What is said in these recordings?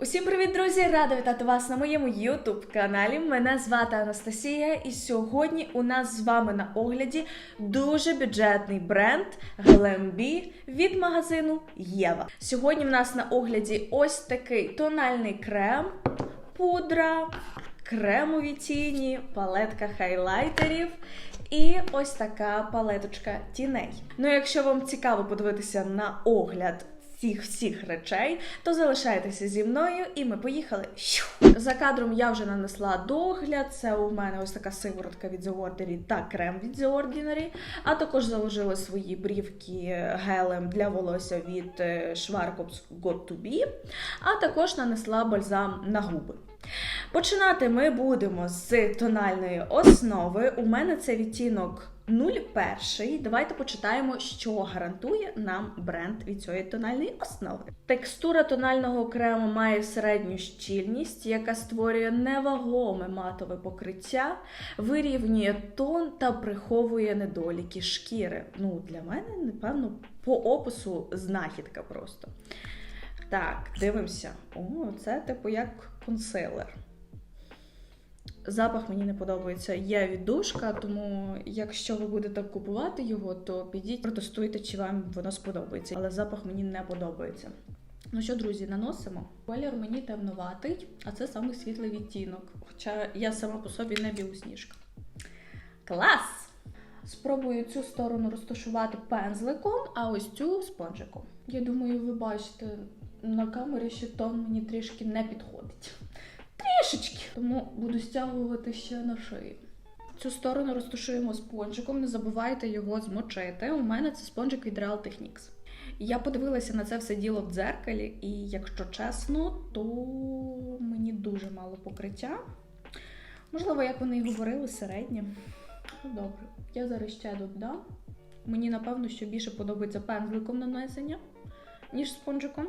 Усім привіт, друзі! Рада вітати вас на моєму YouTube каналі. Мене звати Анастасія, і сьогодні у нас з вами на огляді дуже бюджетний бренд Glambi від магазину Єва. Сьогодні в нас на огляді ось такий тональний крем, пудра, кремові тіні, палетка хайлайтерів. І ось така палеточка тіней. Ну, якщо вам цікаво подивитися на огляд цих всіх речей, то залишайтеся зі мною, і ми поїхали. За кадром я вже нанесла догляд. Це у мене ось така сиворотка від The Ordinary та крем від The Ordinary, а також заложила свої брівки гелем для волосся від е, Schwarzkopf Got to Be, а також нанесла бальзам на губи. Починати ми будемо з тональної основи. У мене це відтінок 01. Давайте почитаємо, що гарантує нам бренд від цієї тональної основи. Текстура тонального крему має середню щільність, яка створює невагоме матове покриття, вирівнює тон та приховує недоліки шкіри. Ну, для мене, напевно, по опису знахідка просто. Так, дивимося. О, це типу як консилер. Запах мені не подобається. Є віддушка, тому якщо ви будете купувати його, то підіть, протестуйте, чи вам воно сподобається. Але запах мені не подобається. Ну що, друзі, наносимо. Колір мені темнуватий, а це самий світлий відтінок. Хоча я сама по собі не білосніжка. Клас! Спробую цю сторону розташувати пензликом, а ось цю спонжиком. Я думаю, ви бачите, на камері ще тон мені трішки не підходить. Трішечки. Тому буду стягувати ще на шиї. Цю сторону розташуємо спонжиком, не забувайте його змочити. У мене це спонжик від Real Techniques. Я подивилася на це все діло в дзеркалі, і якщо чесно, то мені дуже мало покриття. Можливо, як вони і говорили, середнє. Добре, я зараз ще додам. Мені, напевно, що більше подобається пензликом нанесення, ніж спонжиком.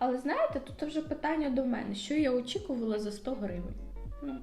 Але знаєте, тут вже питання до мене, що я очікувала за 100 гривень. Ну,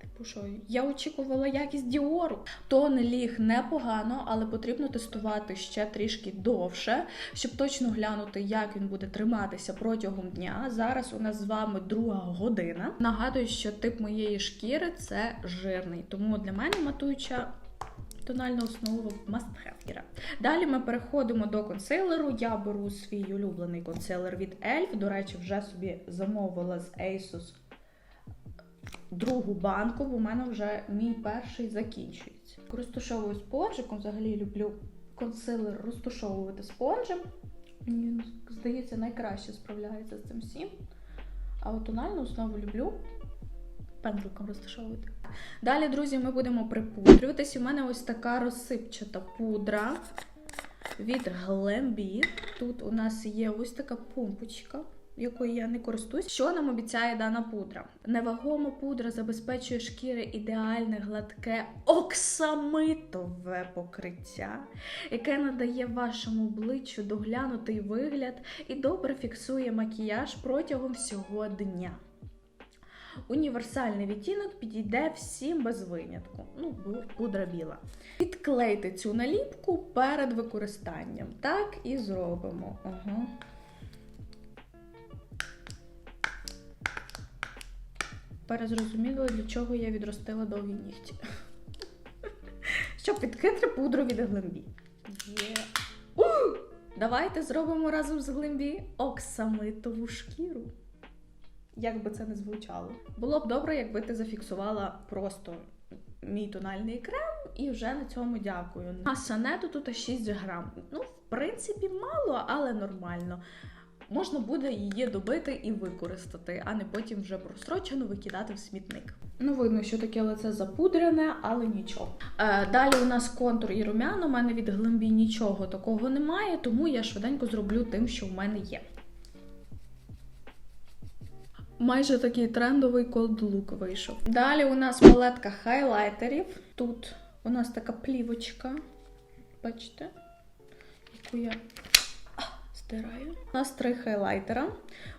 типу, що я очікувала якість Діору. Тон ліг непогано, але потрібно тестувати ще трішки довше, щоб точно глянути, як він буде триматися протягом дня. Зараз у нас з вами друга година. Нагадую, що тип моєї шкіри це жирний, тому для мене матуюча. Тональна основа must have. Далі ми переходимо до консилеру. Я беру свій улюблений консилер від ELF. До речі, вже собі замовила з Asus другу банку, бо в мене вже мій перший закінчується. Розташовую спонжиком, взагалі люблю консилер розташовувати спонжем. Мені здається, найкраще справляється з цим всім. А от тональну основу люблю пензликом розташовувати. Далі, друзі, ми будемо припудрюватись. У мене ось така розсипчата пудра від Glambi. Тут у нас є ось така помпочка, якою я не користуюсь. Що нам обіцяє дана пудра? Невагома пудра забезпечує шкіри ідеальне гладке оксамитове покриття, яке надає вашому обличчю доглянутий вигляд і добре фіксує макіяж протягом всього дня. Універсальний відтінок підійде всім без винятку. Ну, пудра біла. Підклейте цю наліпку перед використанням. Так і зробимо. Ага. Перезрозуміло, для чого я відростила довгі нігті. Щоб підхитри пудру від глимбі. Є. Давайте зробимо разом з глимбі оксамитову шкіру як би це не звучало. Було б добре, якби ти зафіксувала просто мій тональний крем, і вже на цьому дякую. А санету тут 6 грам. Ну, в принципі, мало, але нормально. Можна буде її добити і використати, а не потім вже прострочено викидати в смітник. Ну, видно, що таке лице запудрене, але нічого. Е, далі у нас контур і румян. У мене від глимбі нічого такого немає, тому я швиденько зроблю тим, що в мене є. Майже такий трендовий look вийшов. Далі у нас палетка хайлайтерів. Тут у нас така плівочка. Бачите? Яку я стираю. У нас три хайлайтера.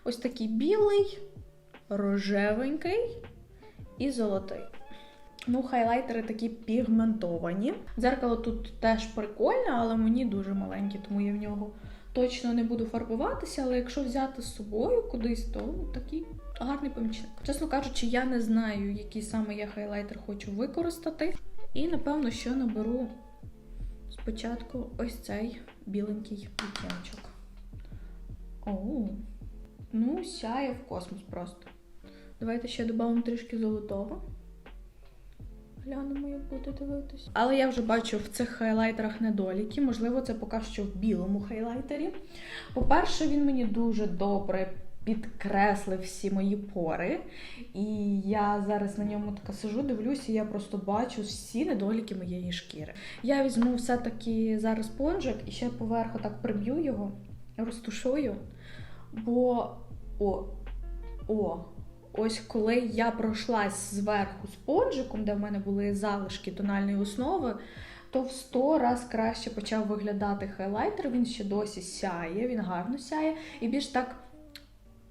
Ось такий білий, рожевенький і золотий. Ну, хайлайтери такі пігментовані. Дзеркало тут теж прикольне, але мені дуже маленьке, тому я в нього точно не буду фарбуватися, але якщо взяти з собою кудись, то такий гарний помічник. Чесно кажучи, я не знаю, який саме я хайлайтер хочу використати. І напевно, що наберу спочатку ось цей біленький відтіночок. Оу. Ну, сяє в космос просто. Давайте ще додамо трішки золотого. Глянемо, як буде дивитись. Але я вже бачу в цих хайлайтерах недоліки. Можливо, це поки що в білому хайлайтері. По-перше, він мені дуже добре підкреслив всі мої пори. І я зараз на ньому така сижу, дивлюся, і я просто бачу всі недоліки моєї шкіри. Я візьму все-таки зараз спонжик і ще поверху так приб'ю його, розтушую. Бо о, о, ось коли я пройшлась зверху спонжиком, де в мене були залишки тональної основи, то в 100 раз краще почав виглядати хайлайтер. Він ще досі сяє, він гарно сяє і більш так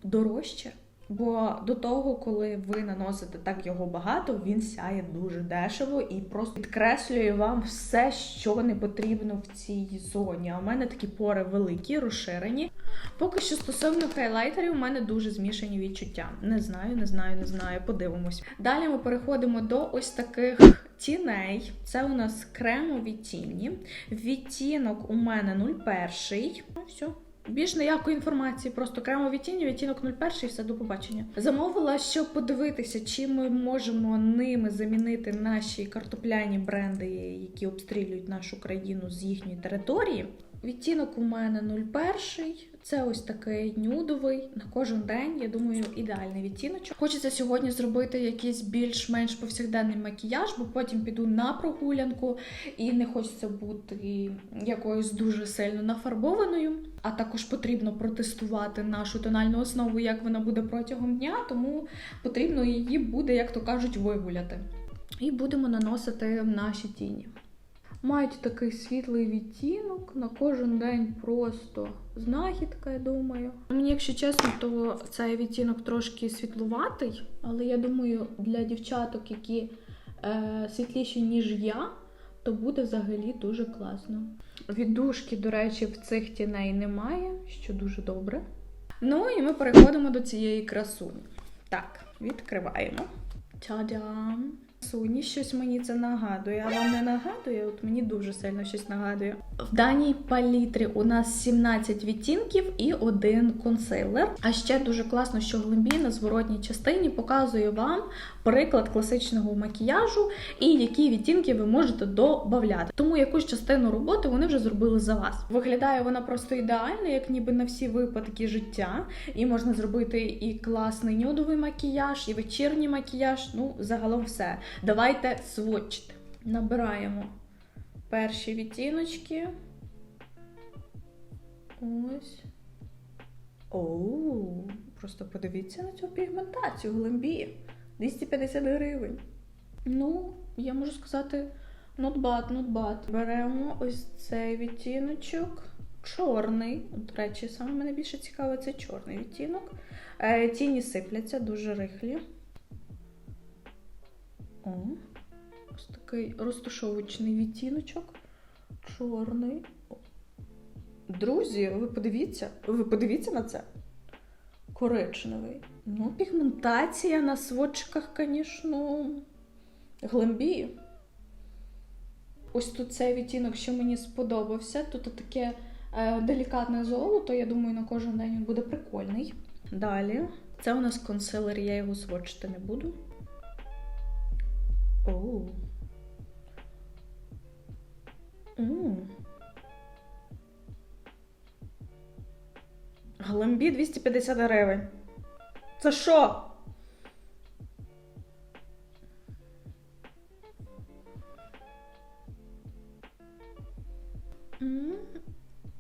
дорожче. Бо до того, коли ви наносите так його багато, він сяє дуже дешево і просто підкреслює вам все, що не потрібно в цій зоні. А у мене такі пори великі, розширені. Поки що стосовно хайлайтерів, у мене дуже змішані відчуття. Не знаю, не знаю, не знаю. Подивимось. Далі ми переходимо до ось таких тіней. Це у нас кремові тіні. Відтінок у мене 01. Ну, все. Більш ніякої інформації, просто кремові тіні, відтінок 01 і все до побачення. Замовила, щоб подивитися, чи ми можемо ними замінити наші картопляні бренди, які обстрілюють нашу країну з їхньої території. Відтінок у мене 01. Це ось такий нюдовий на кожен день. Я думаю, ідеальний відтіночок. Хочеться сьогодні зробити якийсь більш-менш повсякденний макіяж, бо потім піду на прогулянку і не хочеться бути якоюсь дуже сильно нафарбованою. А також потрібно протестувати нашу тональну основу, як вона буде протягом дня, тому потрібно її буде, як то кажуть, вигуляти. І будемо наносити наші тіні. Мають такий світлий відтінок на кожен день просто знахідка, я думаю. Мені, якщо чесно, то цей відтінок трошки світлуватий, але я думаю, для дівчаток, які е, світліші, ніж я, то буде взагалі дуже класно. Віддушки, до речі, в цих тіней немає, що дуже добре. Ну і ми переходимо до цієї красуні. Так, відкриваємо. Та-дам! Суні, щось мені це нагадує. А вам не нагадує? От мені дуже сильно щось нагадує. В даній палітрі у нас 17 відтінків і один консилер. А ще дуже класно, що глибі на зворотній частині показує вам приклад класичного макіяжу і які відтінки ви можете додати. Тому якусь частину роботи вони вже зробили за вас. Виглядає вона просто ідеально, як ніби на всі випадки життя. І можна зробити і класний нюдовий макіяж, і вечірній макіяж. Ну, загалом все. Давайте сводчити. Набираємо перші відтіночки. Ось. Оу, просто подивіться на цю пігментацію глибі. 250 гривень. Ну, я можу сказати, not bad, not bad. Беремо ось цей відтіночок. Чорний. До речі, саме мене більше цікавить це чорний відтінок. Е, Тіні сипляться, дуже рихлі. О, ось такий розташовочний відтіночок. Чорний. Друзі, ви подивіться, ви подивіться на це. Коричневий. Ну, пігментація на сводчиках, звісно, глибі. Ось тут цей відтінок, що мені сподобався. Тут таке е, делікатне золото, я думаю, на кожен день він буде прикольний. Далі. Це у нас консилер, я його сводчити не буду. Оу. М. Глембі 250 гривень. Це що? М.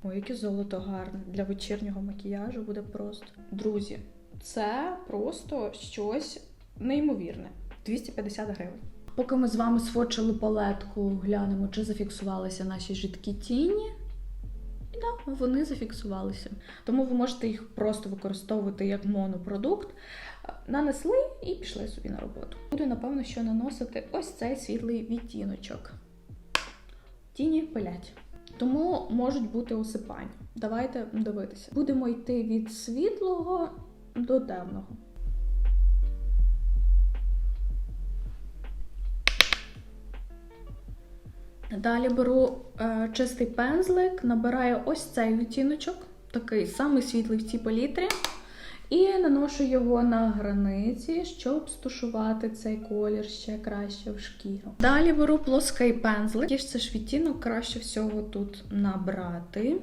Ой, яке золото гарне. Для вечірнього макіяжу буде просто. Друзі, це просто щось неймовірне. 250 гривень. Поки ми з вами сфочили палетку, глянемо, чи зафіксувалися наші жидкі тіні. І так, вони зафіксувалися. Тому ви можете їх просто використовувати як монопродукт. Нанесли і пішли собі на роботу. Буду, напевно, що наносити ось цей світлий відтіночок. Тіні пилять. Тому можуть бути осипання. Давайте дивитися. Будемо йти від світлого до темного. Далі беру е, чистий пензлик, набираю ось цей відтіночок, такий самий світлий в цій палітрі, і наношу його на границі, щоб стушувати цей колір ще краще в шкіру. Далі беру плоский пензлик. і це ж відтінок краще всього тут набрати.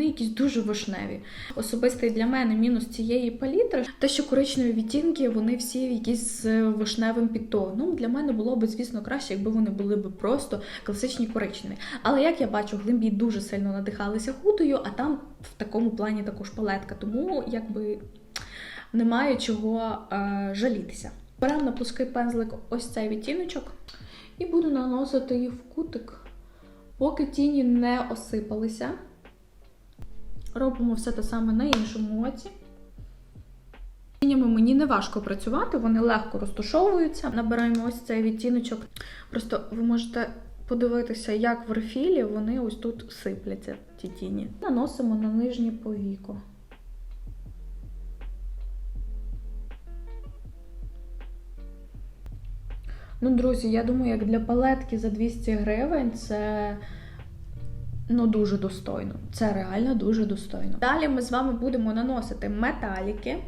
Вони якісь дуже вишневі. Особистий для мене мінус цієї палітри, те, що коричневі відтінки, вони всі якісь з вишневим підтоном. Для мене було б, звісно, краще, якби вони були б просто класичні коричневі. Але як я бачу, глимбі дуже сильно надихалися худою, а там в такому плані також палетка, тому якби немає чого е, жалітися. Беремо на плоский пензлик ось цей відтіночок і буду наносити їх в кутик, поки тіні не осипалися. Робимо все те саме на іншому оці. Тінями мені не важко працювати, вони легко розташовуються. Набираємо ось цей відтіночок. Просто ви можете подивитися, як в рефілі вони ось тут сипляться, ті тіні. Наносимо на нижнє повіко. Ну, друзі, я думаю, як для палетки за 200 гривень це ну дуже достойно. Це реально дуже достойно. Далі ми з вами будемо наносити металіки.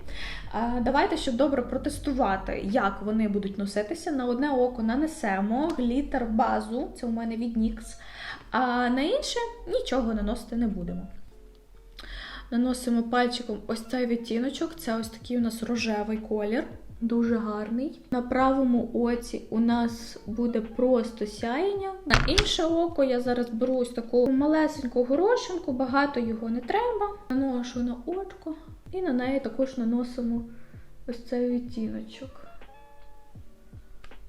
Давайте, щоб добре протестувати, як вони будуть носитися. На одне око нанесемо глітер базу, це у мене від NYX, а на інше нічого наносити не будемо. Наносимо пальчиком ось цей відтіночок, це ось такий у нас рожевий колір. Дуже гарний. На правому оці у нас буде просто сяєння. На інше око я зараз беру ось таку малесеньку горошинку, багато його не треба. Наношу на очко і на неї також наносимо ось цей відтіночок.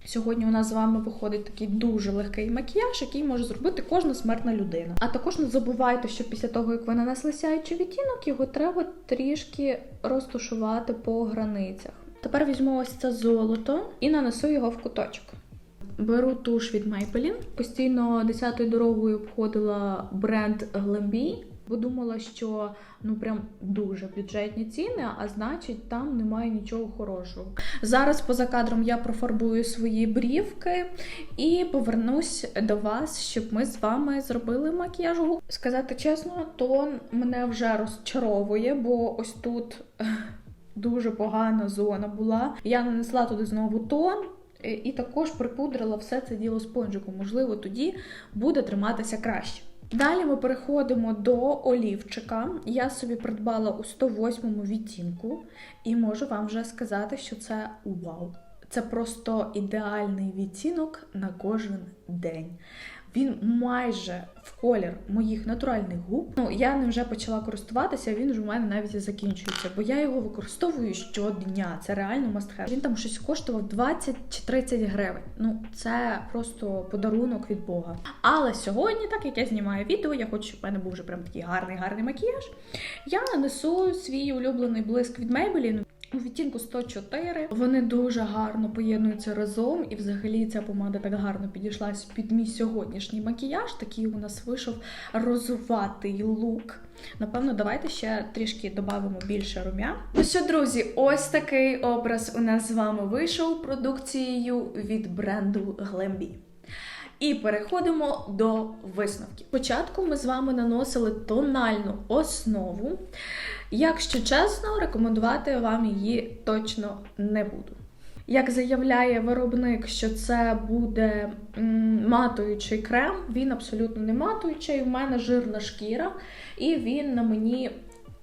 Сьогодні у нас з вами виходить такий дуже легкий макіяж, який може зробити кожна смертна людина. А також не забувайте, що після того, як ви нанесли сяючий відтінок, його треба трішки розташувати по границях. Тепер візьму ось це золото і нанесу його в куточок. Беру туш від Maybelline. Постійно десятою дорогою обходила бренд Glambi, бо думала, що ну прям дуже бюджетні ціни, а значить там немає нічого хорошого. Зараз поза кадром я профарбую свої брівки і повернусь до вас, щоб ми з вами зробили макіяж. Сказати чесно, тон мене вже розчаровує, бо ось тут дуже погана зона була. Я нанесла туди знову тон. е, І також припудрила все це діло спонжиком. Можливо, тоді буде триматися краще. Далі ми переходимо до олівчика. Я собі придбала у 108 відтінку, і можу вам вже сказати, що це вау. Це просто ідеальний відтінок на кожен день. Він майже в колір моїх натуральних губ. Ну, я ним вже почала користуватися, він вже у мене навіть і закінчується, бо я його використовую щодня. Це реально have. Він там щось коштував 20 чи 30 гривень. Ну, це просто подарунок від Бога. Але сьогодні, так як я знімаю відео, я хочу, щоб в мене був вже прям такий гарний гарний макіяж. Я нанесу свій улюблений блиск від Maybelline. У відтінку 104 вони дуже гарно поєднуються разом, і взагалі ця помада так гарно підійшлась під мій сьогоднішній макіяж. Такий у нас вийшов розуватий лук. Напевно, давайте ще трішки додамо більше рум'я. Ну що, друзі, ось такий образ у нас з вами вийшов продукцією від бренду Glambi. І переходимо до висновків. Спочатку ми з вами наносили тональну основу. Якщо чесно, рекомендувати вам її точно не буду. Як заявляє виробник, що це буде матуючий крем, він абсолютно не матуючий. У мене жирна шкіра, і він на мені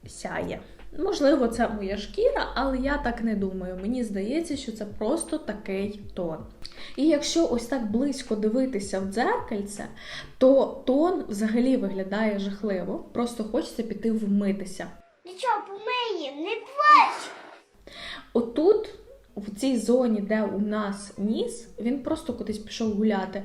сяє. Можливо, це моя шкіра, але я так не думаю. Мені здається, що це просто такий тон. І якщо ось так близько дивитися в дзеркальце, то тон взагалі виглядає жахливо. Просто хочеться піти вмитися. Нічого, помиє, не плач. Отут, в цій зоні, де у нас ніс, він просто кудись пішов гуляти.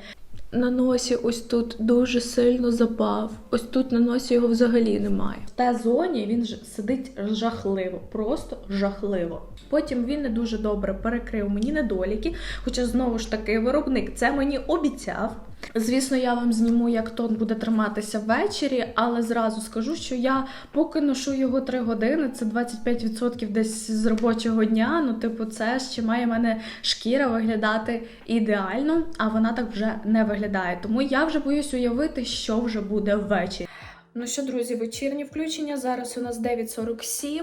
На носі ось тут дуже сильно запав. Ось тут на носі його взагалі немає. В та зоні він ж сидить жахливо, просто жахливо. Потім він не дуже добре перекрив мені недоліки, хоча знову ж таки виробник це мені обіцяв. Звісно, я вам зніму, як тон буде триматися ввечері, але зразу скажу, що я поки ношу його 3 години, це 25% десь з робочого дня. Ну, типу, це ще має мене шкіра виглядати ідеально, а вона так вже не виглядає. Тому я вже боюсь уявити, що вже буде ввечері. Ну що, друзі, вечірні включення. Зараз у нас 9.47.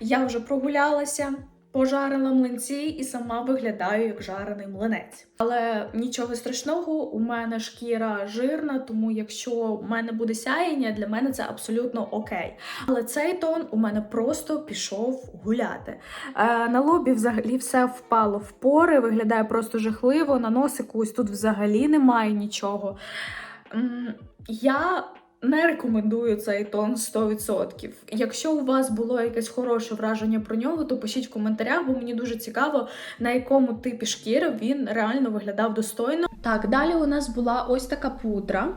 Я вже прогулялася. Пожарила млинці і сама виглядаю як жарений млинець. Але нічого страшного, у мене шкіра жирна, тому якщо в мене буде сяєння, для мене це абсолютно окей. Але цей тон у мене просто пішов гуляти. Е, на лобі взагалі все впало в пори, виглядає просто жахливо. На носику ось тут взагалі немає нічого. Я не рекомендую цей тон 100%. Якщо у вас було якесь хороше враження про нього, то пишіть в коментарях, бо мені дуже цікаво, на якому типі шкіри він реально виглядав достойно. Так, далі у нас була ось така пудра.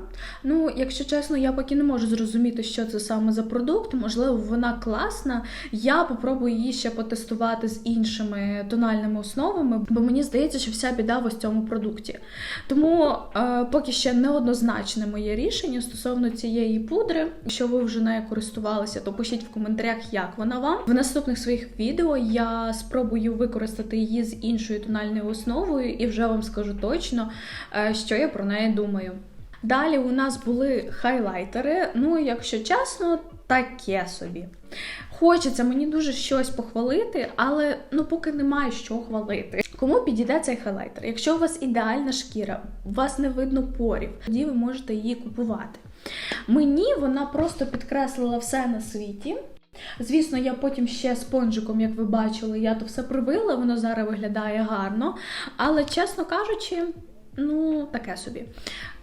Ну, якщо чесно, я поки не можу зрозуміти, що це саме за продукт. Можливо, вона класна. Я попробую її ще потестувати з іншими тональними основами, бо мені здається, що вся біда в ось цьому продукті. Тому е, поки ще неоднозначне моє рішення стосовно цієї пудри. Якщо ви вже нею користувалися, то пишіть в коментарях, як вона вам. В наступних своїх відео я спробую використати її з іншою тональною основою і вже вам скажу точно, е, що я про неї думаю. Далі у нас були хайлайтери. Ну, якщо чесно, таке собі. Хочеться мені дуже щось похвалити, але ну поки немає що хвалити. Кому підійде цей хайлайтер? Якщо у вас ідеальна шкіра, у вас не видно порів, тоді ви можете її купувати. Мені вона просто підкреслила все на світі. Звісно, я потім ще спонжиком, як ви бачили, я то все привила, воно зараз виглядає гарно. Але, чесно кажучи, ну, таке собі.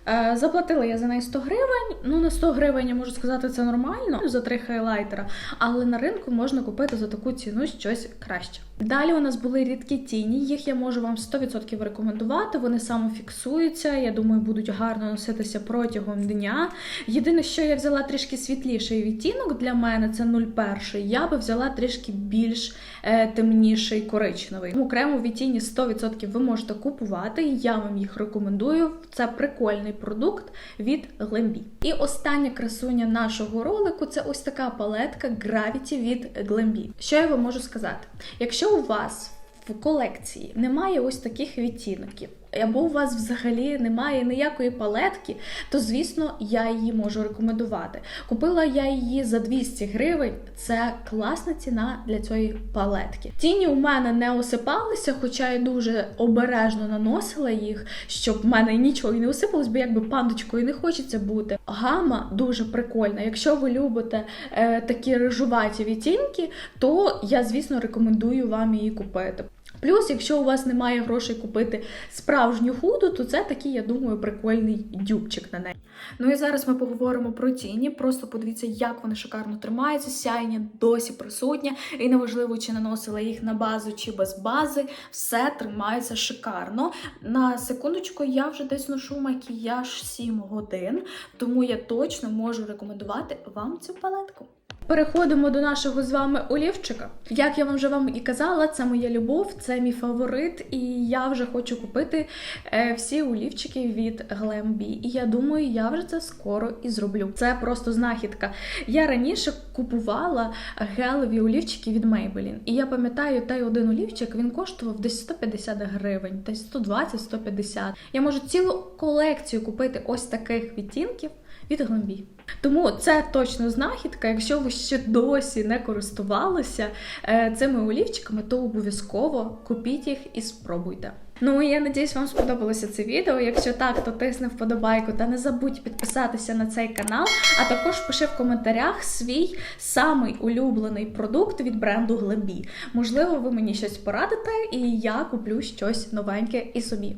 Е, Заплатила я за неї 100 гривень. Ну, на 100 гривень я можу сказати, це нормально за три хайлайтера, але на ринку можна купити за таку ціну щось краще. Далі у нас були рідкі тіні, їх я можу вам 100% рекомендувати. Вони самофіксуються, я думаю, будуть гарно носитися протягом дня. Єдине, що я взяла трішки світліший відтінок для мене, це 01. Я би взяла трішки більш е, темніший коричневий. Тому крему відтіні 100% ви можете купувати. Я вам їх рекомендую. Це прикольний продукт від Glambi. І остання красуня нашого ролику це ось така палетка Gravity від Glambi. Що я вам можу сказати? Якщо у вас в колекції немає ось таких відтінків, або у вас взагалі немає ніякої палетки, то звісно я її можу рекомендувати. Купила я її за 200 гривень. Це класна ціна для цієї палетки. Тіні у мене не осипалися, хоча я дуже обережно наносила їх, щоб в мене нічого не осипалось, бо якби пандочкою не хочеться бути. Гама дуже прикольна. Якщо ви любите е, такі рижуваті відтінки, то я, звісно, рекомендую вам її купити. Плюс, якщо у вас немає грошей купити справжню худу, то це такий, я думаю, прикольний дюбчик на неї. Ну і зараз ми поговоримо про тіні. Просто подивіться, як вони шикарно тримаються. Сяєння досі присутнє, і неважливо, чи наносила їх на базу чи без бази, все тримається шикарно. На секундочку, я вже десь ношу макіяж 7 годин, тому я точно можу рекомендувати вам цю палетку. Переходимо до нашого з вами олівчика. Як я вам вже вам і казала, це моя любов, це мій фаворит, і я вже хочу купити е, всі олівчики від Glambi. І я думаю, я вже це скоро і зроблю. Це просто знахідка. Я раніше купувала гелеві олівчики від Maybelline. І я пам'ятаю, той один олівчик він коштував десь 150 гривень, десь 120-150. Я можу цілу колекцію купити ось таких відтінків від Glambi. Тому це точно знахідка. Якщо ви ще досі не користувалися е, цими олівчиками, то обов'язково купіть їх і спробуйте. Ну і я надіюсь, вам сподобалося це відео. Якщо так, то тисни вподобайку та не забудь підписатися на цей канал, а також пиши в коментарях свій самий улюблений продукт від бренду Glambi. Можливо, ви мені щось порадите, і я куплю щось новеньке і собі.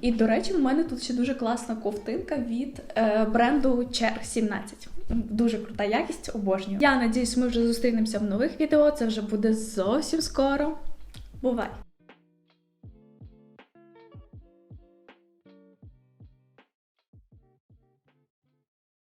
І до речі, в мене тут ще дуже класна ковтинка від е, бренду Cher 17. Дуже крута якість, обожнюю. Я надіюсь, ми вже зустрінемося в нових відео. Це вже буде зовсім скоро. Бувай!